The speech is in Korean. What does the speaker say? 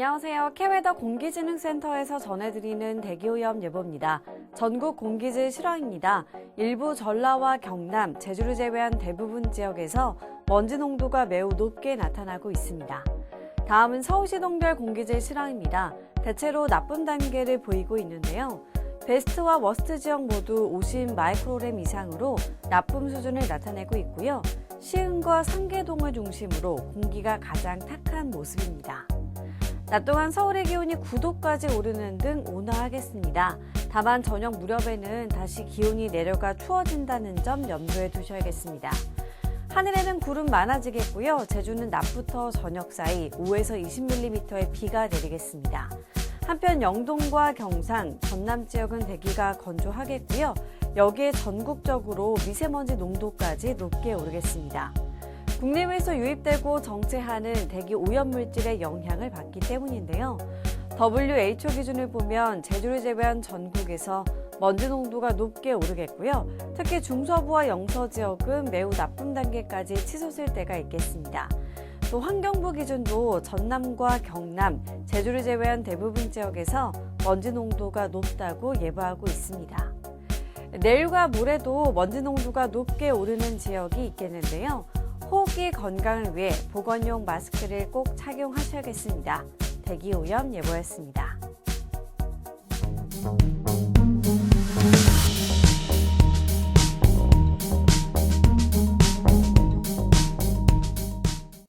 안녕하세요. 캐웨더 공기진흥센터에서 전해드리는 대기오염 예보입니다. 전국 공기질 실화입니다. 일부 전라와 경남, 제주를 제외한 대부분 지역에서 먼지 농도가 매우 높게 나타나고 있습니다. 다음은 서울시 동별 공기질 실황입니다. 대체로 나쁨 단계를 보이고 있는데요. 베스트와 워스트 지역 모두 50 마이크로램 이상으로 나쁨 수준을 나타내고 있고요. 시흥과 상계동을 중심으로 공기가 가장 탁한 모습입니다. 낮 동안 서울의 기온이 9도까지 오르는 등 온화하겠습니다. 다만 저녁 무렵에는 다시 기온이 내려가 추워진다는 점 염두에 두셔야겠습니다. 하늘에는 구름 많아지겠고요. 제주는 낮부터 저녁 사이 5에서 20mm의 비가 내리겠습니다. 한편 영동과 경상, 전남 지역은 대기가 건조하겠고요. 여기에 전국적으로 미세먼지 농도까지 높게 오르겠습니다. 국내외에서 유입되고 정체하는 대기 오염물질의 영향을 받기 때문인데요. WHO 기준을 보면 제주를 제외한 전국에서 먼지 농도가 높게 오르겠고요. 특히 중서부와 영서 지역은 매우 나쁨 단계까지 치솟을 때가 있겠습니다. 또 환경부 기준도 전남과 경남, 제주를 제외한 대부분 지역에서 먼지 농도가 높다고 예보하고 있습니다. 내일과 모레도 먼지 농도가 높게 오르는 지역이 있겠는데요. 호흡기 건강을 위해 보건용 마스크를 꼭 착용하셔야겠습니다. 대기오염 예보였습니다.